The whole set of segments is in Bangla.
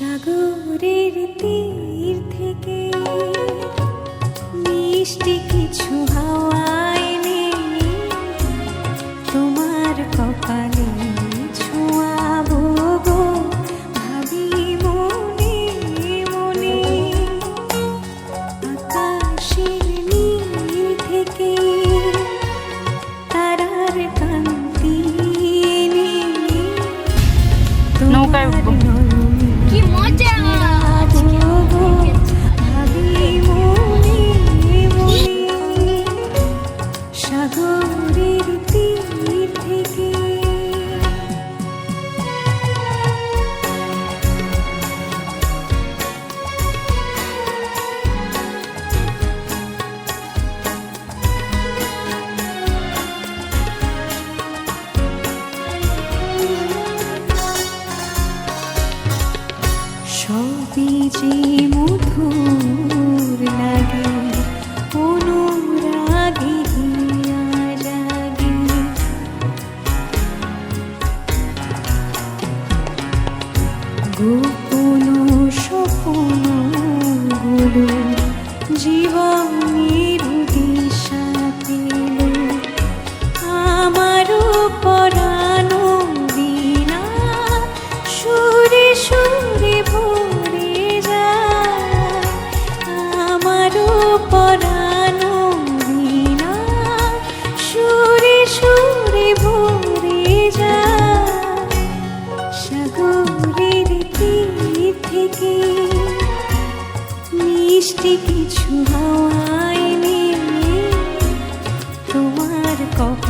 সাগরের তীর থেকে মিষ্টি কিছু হাওয়ায় তোমার কপালে ছোঁয়াবো গো। ভাবি মনে থেকে দূরের গোপন সপন মিষ্টি কিছু হাওয়ায় তোমার কপাল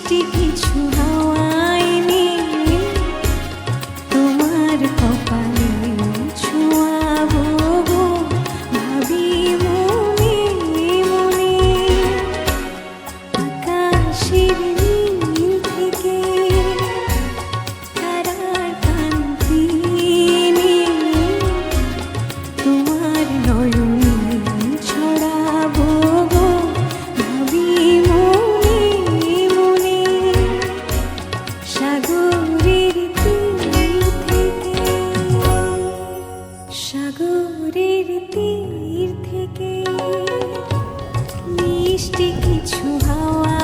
মিষ্টি কিছু হাওয়া বৃষ্টি কিছু হাওয়া